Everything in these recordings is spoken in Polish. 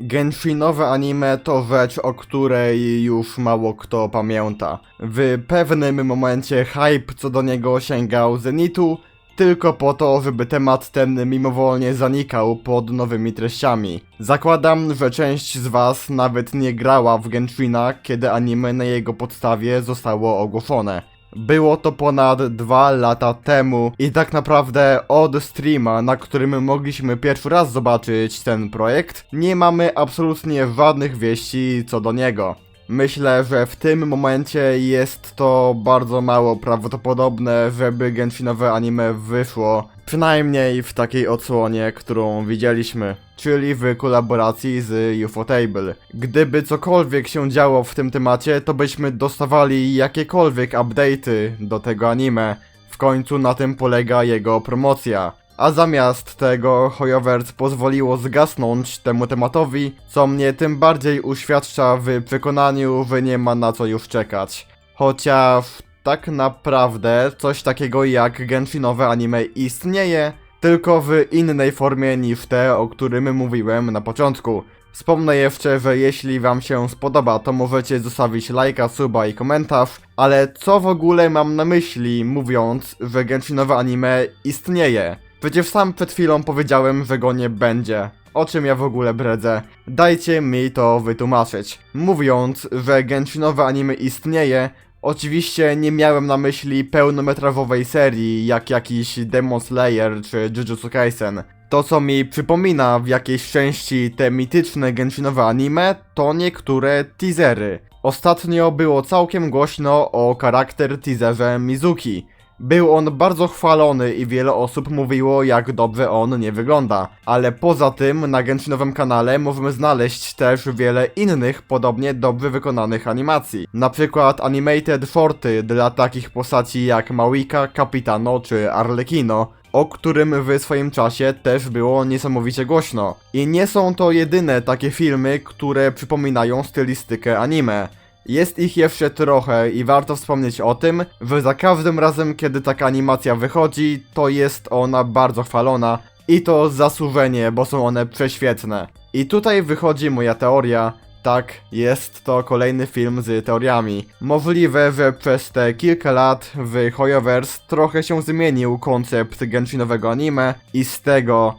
Genshinowe anime to rzecz, o której już mało kto pamięta. W pewnym momencie hype co do niego sięgał zenitu, tylko po to, żeby temat ten mimowolnie zanikał pod nowymi treściami. Zakładam, że część z was nawet nie grała w Genshina, kiedy anime na jego podstawie zostało ogłoszone. Było to ponad dwa lata temu i tak naprawdę od streama, na którym mogliśmy pierwszy raz zobaczyć ten projekt, nie mamy absolutnie żadnych wieści co do niego. Myślę, że w tym momencie jest to bardzo mało prawdopodobne, żeby Genshinowe anime wyszło, przynajmniej w takiej odsłonie, którą widzieliśmy, czyli w kolaboracji z Ufotable. Gdyby cokolwiek się działo w tym temacie, to byśmy dostawali jakiekolwiek update'y do tego anime. W końcu na tym polega jego promocja. A zamiast tego Hoyoverse pozwoliło zgasnąć temu tematowi, co mnie tym bardziej uświadcza w przekonaniu, że nie ma na co już czekać. Chociaż tak naprawdę coś takiego jak Genshinowe anime istnieje, tylko w innej formie niż te, o którym mówiłem na początku. Wspomnę jeszcze, że jeśli wam się spodoba, to możecie zostawić lajka, suba i komentarz, ale co w ogóle mam na myśli mówiąc, że Genshinowe anime istnieje? Przecież sam przed chwilą powiedziałem, że go nie będzie. O czym ja w ogóle bredzę? Dajcie mi to wytłumaczyć. Mówiąc, że Genshinowe anime istnieje, oczywiście nie miałem na myśli pełnometrażowej serii, jak jakiś Demon Slayer czy Jujutsu Kaisen. To co mi przypomina w jakiejś części te mityczne Genshinowe anime, to niektóre teasery. Ostatnio było całkiem głośno o charakter teaserze Mizuki. Był on bardzo chwalony i wiele osób mówiło jak dobrze on nie wygląda. Ale poza tym na Genshinowym kanale możemy znaleźć też wiele innych podobnie dobrze wykonanych animacji. Na przykład animated forty dla takich postaci jak Małika, Capitano czy Arlecchino, o którym w swoim czasie też było niesamowicie głośno. I nie są to jedyne takie filmy, które przypominają stylistykę anime. Jest ich jeszcze trochę i warto wspomnieć o tym, że za każdym razem kiedy taka animacja wychodzi, to jest ona bardzo chwalona i to zasłużenie, bo są one prześwietne. I tutaj wychodzi moja teoria, tak, jest to kolejny film z teoriami. Możliwe, że przez te kilka lat w Hoyoverse trochę się zmienił koncept Genshinowego anime i z tego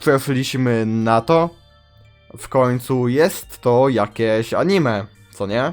przeszliśmy na to. W końcu jest to jakieś anime, co nie?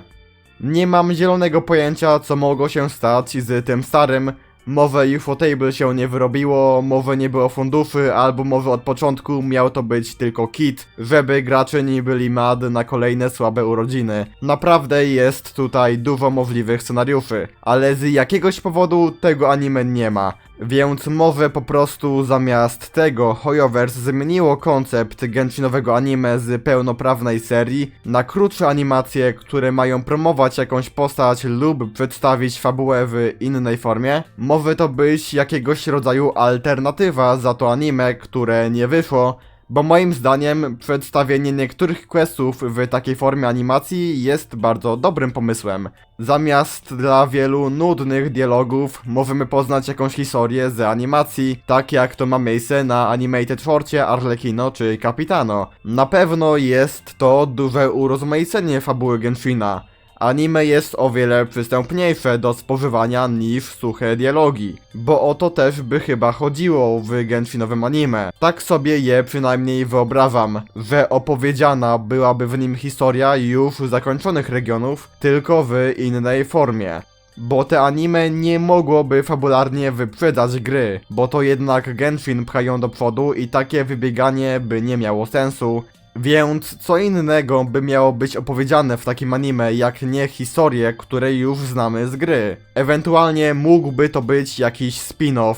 Nie mam zielonego pojęcia, co mogło się stać z tym starym. Może Ufotable się nie wyrobiło, może nie było funduszy, albo może od początku miał to być tylko kit, żeby gracze nie byli mad na kolejne słabe urodziny. Naprawdę jest tutaj dużo możliwych scenariuszy, ale z jakiegoś powodu tego anime nie ma. Więc może po prostu zamiast tego Hoyoverse zmieniło koncept Genshinowego anime z pełnoprawnej serii na krótsze animacje, które mają promować jakąś postać lub przedstawić fabułę w innej formie. Może to być jakiegoś rodzaju alternatywa za to anime, które nie wyszło, bo moim zdaniem przedstawienie niektórych questów w takiej formie animacji jest bardzo dobrym pomysłem. Zamiast dla wielu nudnych dialogów możemy poznać jakąś historię z animacji, tak jak to ma miejsce na Animated Forcie Arlecchino czy Capitano. Na pewno jest to duże urozmaicenie fabuły Genshina. Anime jest o wiele przystępniejsze do spożywania niż suche dialogi, bo o to też by chyba chodziło w Genshinowym anime. Tak sobie je przynajmniej wyobrażam, że opowiedziana byłaby w nim historia już zakończonych regionów, tylko w innej formie. Bo te anime nie mogłoby fabularnie wyprzedzać gry, bo to jednak Genshin pchają do przodu i takie wybieganie by nie miało sensu, więc co innego by miało być opowiedziane w takim anime, jak nie historie, które już znamy z gry. Ewentualnie mógłby to być jakiś spin-off.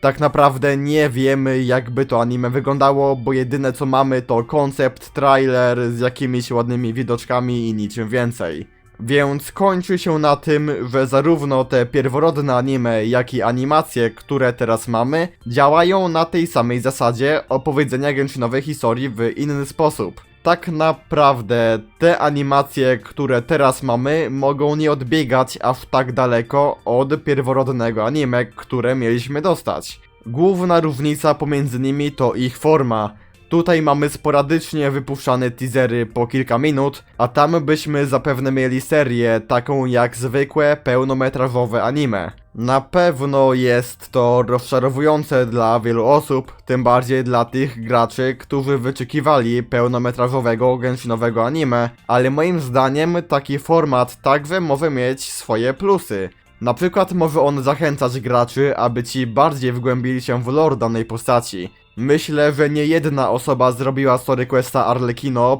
Tak naprawdę nie wiemy jakby to anime wyglądało, bo jedyne co mamy to koncept, trailer z jakimiś ładnymi widoczkami i niczym więcej. Więc kończy się na tym, że zarówno te pierworodne anime, jak i animacje, które teraz mamy, działają na tej samej zasadzie opowiedzenia Genshinowej historii w inny sposób. Tak naprawdę te animacje, które teraz mamy, mogą nie odbiegać aż tak daleko od pierworodnego anime, które mieliśmy dostać. Główna różnica pomiędzy nimi to ich forma. Tutaj mamy sporadycznie wypuszczane teasery po kilka minut, a tam byśmy zapewne mieli serię taką jak zwykłe pełnometrażowe anime. Na pewno jest to rozczarowujące dla wielu osób, tym bardziej dla tych graczy, którzy wyczekiwali pełnometrażowego genshinowego anime, ale moim zdaniem taki format także może mieć swoje plusy. Na przykład może on zachęcać graczy, aby ci bardziej wgłębili się w lore danej postaci. Myślę, że nie jedna osoba zrobiła story questa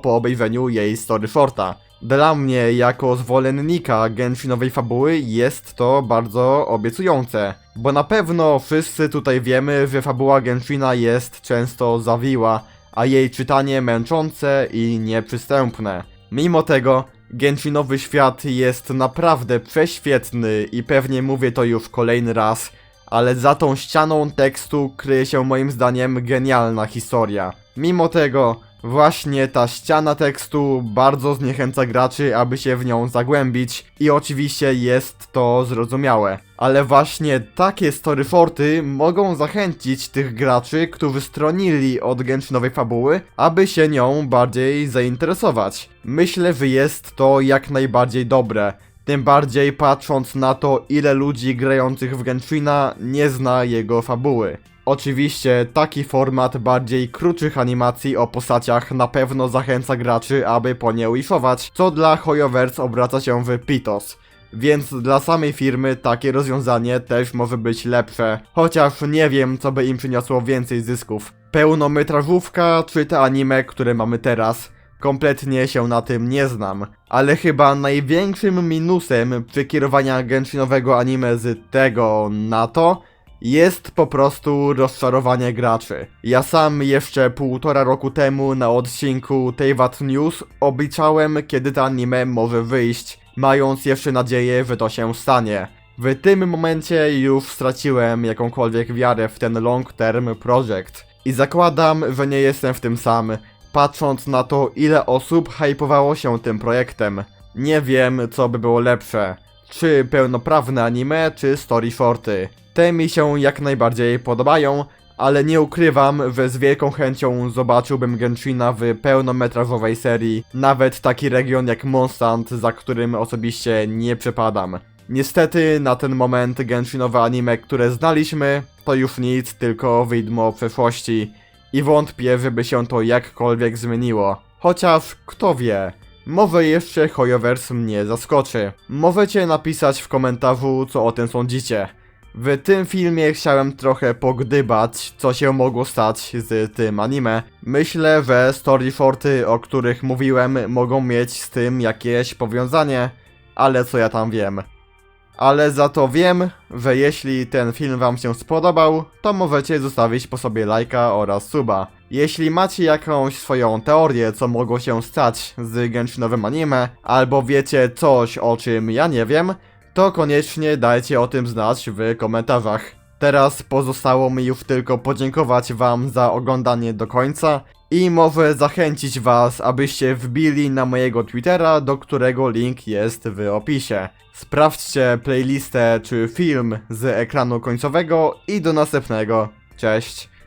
po obejrzeniu jej story shorta. Dla mnie, jako zwolennika Genshinowej fabuły, jest to bardzo obiecujące. Bo na pewno wszyscy tutaj wiemy, że fabuła Genshina jest często zawiła, a jej czytanie męczące i nieprzystępne. Mimo tego, Genshinowy świat jest naprawdę prześwietny i pewnie mówię to już kolejny raz, ale za tą ścianą tekstu kryje się moim zdaniem genialna historia. Mimo tego, właśnie ta ściana tekstu bardzo zniechęca graczy, aby się w nią zagłębić i oczywiście jest to zrozumiałe. Ale właśnie takie storyforty mogą zachęcić tych graczy, którzy stronili od Genshinowej fabuły, aby się nią bardziej zainteresować. Myślę, że jest to jak najbardziej dobre. Tym bardziej patrząc na to, ile ludzi grających w Genshina nie zna jego fabuły. Oczywiście taki format bardziej krótszych animacji o postaciach na pewno zachęca graczy, aby po nie wishować, co dla Hoyoverse obraca się w Pitos. Więc dla samej firmy takie rozwiązanie też może być lepsze, chociaż nie wiem co by im przyniosło więcej zysków. Pełnometrażówka czy te anime, które mamy teraz, kompletnie się na tym nie znam. Ale chyba największym minusem przekierowania genshinowego anime z tego na to jest po prostu rozczarowanie graczy. Ja sam jeszcze półtora roku temu na odcinku Teyvat News obliczałem kiedy to anime może wyjść, mając jeszcze nadzieję, że to się stanie. W tym momencie już straciłem jakąkolwiek wiarę w ten long term project. I zakładam, że nie jestem w tym sam, patrząc na to ile osób hypowało się tym projektem. Nie wiem co by było lepsze. Czy pełnoprawne anime, czy story shorty. Te mi się jak najbardziej podobają, ale nie ukrywam, że z wielką chęcią zobaczyłbym Genshina w pełnometrażowej serii, nawet taki region jak Monstant, za którym osobiście nie przepadam. Niestety na ten moment Genshinowe anime, które znaliśmy, to już nic, tylko widmo przeszłości i wątpię, żeby się to jakkolwiek zmieniło. Chociaż kto wie, może jeszcze Hoyoverse mnie zaskoczy. Możecie napisać w komentarzu, co o tym sądzicie. W tym filmie chciałem trochę pogdybać, co się mogło stać z tym anime. Myślę, że storyforty, o których mówiłem, mogą mieć z tym jakieś powiązanie, ale co ja tam wiem. Ale za to wiem, że jeśli ten film wam się spodobał, to możecie zostawić po sobie lajka oraz suba. Jeśli macie jakąś swoją teorię, co mogło się stać z Genshinowym anime, albo wiecie coś, o czym ja nie wiem, to koniecznie dajcie o tym znać w komentarzach. Teraz pozostało mi już tylko podziękować wam za oglądanie do końca i może zachęcić was, abyście wbili na mojego Twittera, do którego link jest w opisie. Sprawdźcie playlistę czy film z ekranu końcowego i do następnego. Cześć.